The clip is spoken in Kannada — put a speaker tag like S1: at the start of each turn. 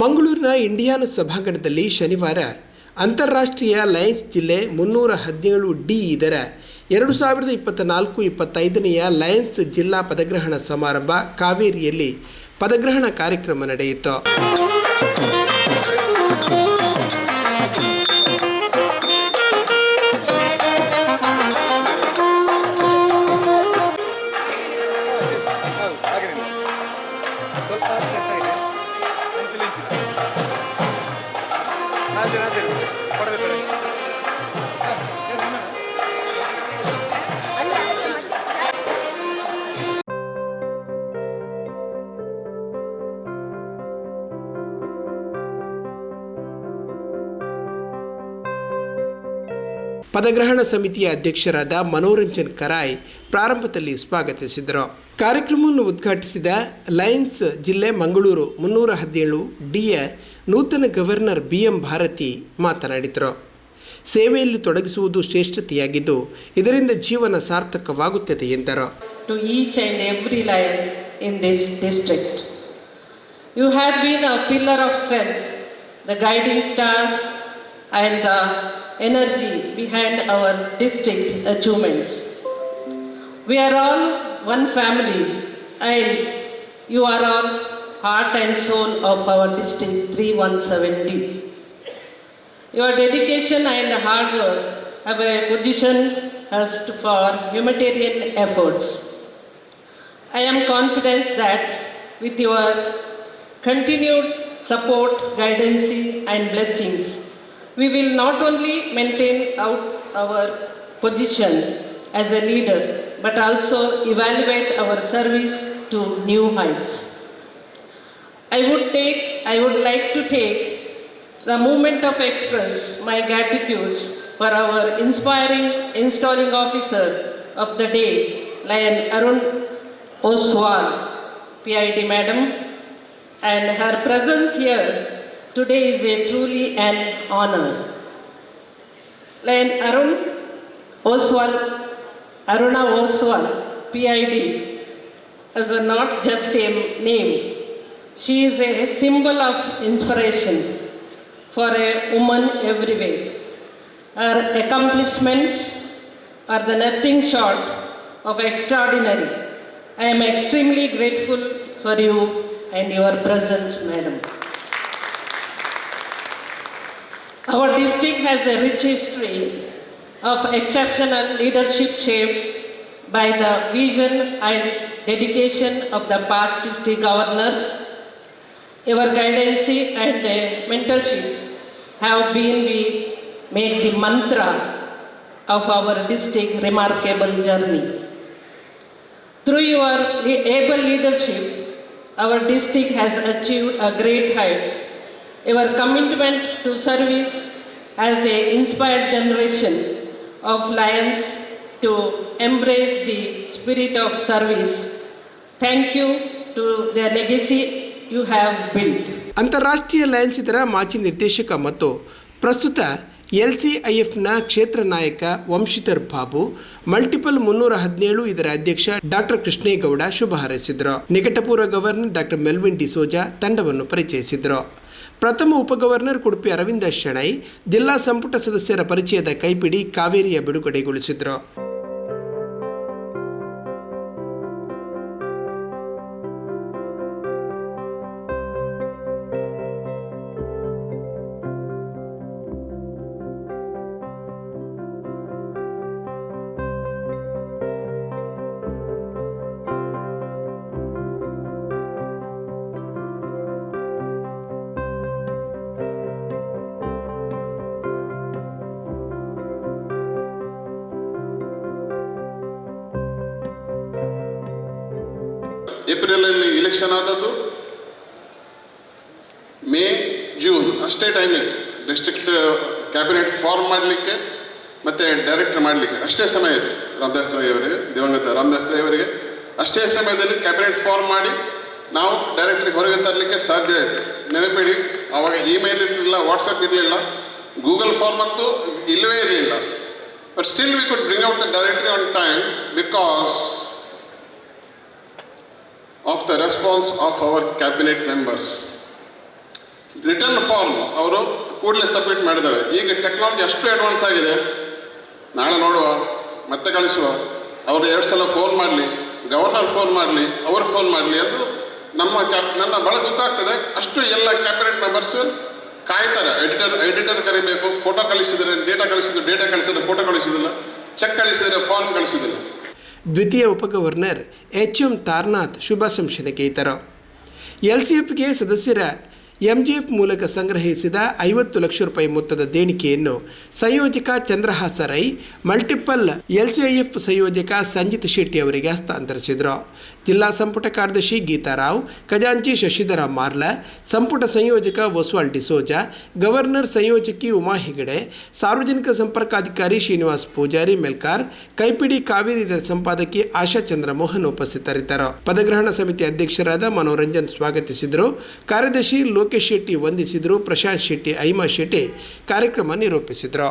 S1: ಮಂಗಳೂರಿನ ಇಂಡಿಯಾನ ಸಭಾಂಗಣದಲ್ಲಿ ಶನಿವಾರ ಅಂತಾರಾಷ್ಟ್ರೀಯ ಲಯನ್ಸ್ ಜಿಲ್ಲೆ ಮುನ್ನೂರ ಹದಿನೇಳು ಡಿ ಇದರ ಎರಡು ಸಾವಿರದ ಇಪ್ಪತ್ತ ನಾಲ್ಕು ಇಪ್ಪತ್ತೈದನೆಯ ಲಯನ್ಸ್ ಜಿಲ್ಲಾ ಪದಗ್ರಹಣ ಸಮಾರಂಭ ಕಾವೇರಿಯಲ್ಲಿ ಪದಗ್ರಹಣ ಕಾರ್ಯಕ್ರಮ ನಡೆಯಿತು. ಪದಗ್ರಹಣ ಸಮಿತಿಯ ಅಧ್ಯಕ್ಷರಾದ ಮನೋರಂಜನ್ ಕರಾಯ್ ಪ್ರಾರಂಭದಲ್ಲಿ ಸ್ವಾಗತಿಸಿದರು ಕಾರ್ಯಕ್ರಮವನ್ನು ಉದ್ಘಾಟಿಸಿದ ಲಯನ್ಸ್ ಜಿಲ್ಲೆ ಮಂಗಳೂರು ಮುನ್ನೂರ ಹದಿನೇಳು ಡಿಯ ನೂತನ ಗವರ್ನರ್ ಬಿ ಎಂ ಭಾರತಿ ಮಾತನಾಡಿದರು ಸೇವೆಯಲ್ಲಿ ತೊಡಗಿಸುವುದು ಶ್ರೇಷ್ಠತೆಯಾಗಿದ್ದು ಇದರಿಂದ ಜೀವನ ಸಾರ್ಥಕವಾಗುತ್ತದೆ ಎಂದರು
S2: to each and every lions in this district. You have been a pillar of strength, the guiding stars and the energy behind our district achievements. We are all one family and you are all heart and soul of our district 3170. Your dedication and hard work have a position us for humanitarian efforts. I am confident that with your continued support, guidance, and blessings, we will not only maintain out our position as a leader, but also evaluate our service to new heights. I would take, I would like to take the moment of express my gratitude for our inspiring installing officer of the day, Lion Arun Oswal, PID Madam, and her presence here today is a truly an honor. Lion Arun Oswal, Aruna Oswal, PID, is not just a name. She is a symbol of inspiration for a woman everywhere. Her accomplishment are the nothing short of extraordinary. I am extremely grateful for you and your presence, madam. Our district has a rich history of exceptional leadership shaped by the vision and dedication of the past district governors. Your guidance and mentorship have been we make the mantra of our district remarkable journey. Through your able leadership, our district has achieved a great heights. Your commitment to service as a inspired generation of lions to embrace the spirit of service. Thank you to the legacy you have built.
S1: ಅಂತಾರಾಷ್ಟ್ರೀಯ ಲಯನ್ಸ್ ಇದರ ಮಾಜಿ ನಿರ್ದೇಶಕ ಮತ್ತು ಪ್ರಸ್ತುತ ಎಲ್ ಸಿ ಐ ಎಫ್ನ ಕ್ಷೇತ್ರ ನಾಯಕ ವಂಶಿತರ್ ಬಾಬು, ಮಲ್ಟಿಪಲ್ ಮುನ್ನೂರ ಹದಿನೇಳು ಇದರ ಅಧ್ಯಕ್ಷ ಡಾಕ್ಟರ್ ಕೃಷ್ಣೇಗೌಡ ಶುಭ ಹಾರೈಸಿದರು ನಿಕಟಪೂರ್ವ ಗವರ್ನರ್ ಡಾಕ್ಟರ್ ಮೆಲ್ವಿನ್ ಡಿಸೋಜಾ ತಂಡವನ್ನು ಪರಿಚಯಿಸಿದರು ಪ್ರಥಮ ಉಪಗವರ್ನರ್ ಕುಡುಪಿ ಅರವಿಂದ ಶೆಣೈ ಜಿಲ್ಲಾ ಸಂಪುಟ ಸದಸ್ಯರ ಪರಿಚಯದ ಕೈಪಿಡಿ ಕಾವೇರಿಯ ಬಿಡುಗಡೆಗೊಳಿಸಿದರು.
S3: ಏಪ್ರಿಲಲ್ಲಿ ಇಲೆಕ್ಷನ್ ಆದದ್ದು? ಮೇ, ಜೂನ್, ಅಷ್ಟೇ ಟೈಮ್ ಇತ್ತು. ಡಿಸ್ಟ್ರಿಕ್ಟ್ ಕ್ಯಾಬಿನೆಟ್ ಫಾರ್ಮ್ ಮಾಡಲಿಕ್ಕೆ ಮತ್ತು ಡೈರೆಕ್ಟ್ ಮಾಡಲಿಕ್ಕೆ. ಅಷ್ಟೇ ಸಮಯ ಇತ್ತು ರಾಮದಾಸ್ ರೈ ಅವರಿಗೆ, ದಿವಂಗತ ರಾಮದಾಸ್ ರೈ ಅವರಿಗೆ. ಅಷ್ಟೇ ಸಮಯದಲ್ಲಿ ಕ್ಯಾಬಿನೆಟ್ ಫಾರ್ಮ್ ಮಾಡಿ ನಾವು ಡೈರೆಕ್ಟ್ರಿಗೆ ಹೊರಗೆ ತರಲಿಕ್ಕೆ ಸಾಧ್ಯ ಆಯಿತು ನೆನಪಿಡಿ, ಆವಾಗ ಇಮೇಲ್ ಇರಲಿಲ್ಲ ವಾಟ್ಸಪ್ ಇರಲಿಲ್ಲ ಗೂಗಲ್ ಫಾರ್ಮ್ ಅಂತೂ ಇಲ್ಲವೇ ಇರಲಿಲ್ಲ. But still we could bring out the directory on time because of the response of our cabinet members. Return form ಅವರು ಕೂಡಲೇ ಸಬ್ಮಿಟ್ ಮಾಡಿದ್ದಾರೆ. ಈಗ ಟೆಕ್ನಾಲಜಿ ಅಷ್ಟು ಅಡ್ವಾನ್ಸ್ ಆಗಿದೆ. ನಾಳೆ ನೋಡುವ, ಮತ್ತೆ ಕಳಿಸುವ. ಅವರು ಎರಡು ಸಲ ಫೋನ್ ಮಾಡಲಿ ಗವರ್ನರ್ ಫೋನ್ ಮಾಡಲಿ, ಅವರು ಫೋನ್ ಮಾಡಲಿ ಅದು ನಮ್ಮ ಕ್ಯಾಪ್ ನನ್ನ ಭಾಳ ದುಃಖ ಆಗ್ತದೆ. ಅಷ್ಟು ಎಲ್ಲ ಕ್ಯಾಬಿನೆಟ್ ಮೆಂಬರ್ಸ್ ಕಾಯ್ತಾರೆ. ಎಡಿಟರ್ ಎಡಿಟರ್ ಕರಿಬೇಕು ಫೋಟೋ ಕಳಿಸಿದರೆ ಡೇಟಾ ಕಳಿಸಿದ್ರು ಡೇಟಾ ಕಳಿಸಿದ್ರೆ ಫೋಟೋ ಕಳಿಸಿದಿಲ್ಲ. ಚೆಕ್ ಕಳಿಸಿದರೆ ಫಾರ್ಮ್ ಕಳಿಸಿದಿಲ್ಲ.
S1: ದ್ವಿತೀಯ ಉಪಗವರ್ನರ್ ಎಚ್ ಎಂ ತಾರ್ನಾಥ್ ಶುಭ ಇದ್ದರು ಎಲ್ ಸಿ ಎಫ್ಗೆ ಸದಸ್ಯರ ಎಂಜಿಎಫ್ ಮೂಲಕ ಸಂಗ್ರಹಿಸಿದ ಐವತ್ತು ಲಕ್ಷ ರೂಪಾಯಿ ಮೊತ್ತದ ದೇಣಿಗೆಯನ್ನು ಸಂಯೋಜಕ ಚಂದ್ರಹಾಸ ರೈ, ಮಲ್ಟಿಪಲ್ ಎಲ್ಸಿಐಎಫ್ ಸಂಯೋಜಕ ಸಂಜಿತ್ ಶೆಟ್ಟಿ ಅವರಿಗೆ ಹಸ್ತಾಂತರಿಸಿದರು. ಜಿಲ್ಲಾ ಸಂಪುಟ ಕಾರ್ಯದರ್ಶಿ ಗೀತಾರಾವ್ ಖಜಾಂಚಿ ಶಶಿಧರ ಮಾರ್ಲ, ಸಂಪುಟ ಸಂಯೋಜಕ ಒಸ್ವಾಲ್ ಡಿಸೋಜ ಗವರ್ನರ್ ಸಂಯೋಜಕಿ ಉಮಾ ಹೆಗಡೆ, ಸಾರ್ವಜನಿಕ ಸಂಪರ್ಕಾಧಿಕಾರಿ ಶ್ರೀನಿವಾಸ್ ಪೂಜಾರಿ ಮೆಲ್ಕಾರ್, ಕೈಪಿಡಿ ಕಾವೇರಿ ಸಂಪಾದಕಿ ಆಶಾ ಚಂದ್ರಮೋಹನ್ ಉಪಸ್ಥಿತರಿದ್ದರು. ಪದಗ್ರಹಣ ಸಮಿತಿ ಅಧ್ಯಕ್ಷರಾದ ಮನೋರಂಜನ್ ಸ್ವಾಗತಿಸಿದರು. ಕಾರ್ಯದರ್ಶಿ ಲೋಕೇಶ್ ಶೆಟ್ಟಿ ವಂದಿಸಿದರು. ಪ್ರಶಾಂತ್ ಶೆಟ್ಟಿ, ಐಮಾ ಶೆಟ್ಟಿ ಕಾರ್ಯಕ್ರಮ ನಿರೂಪಿಸಿದರು.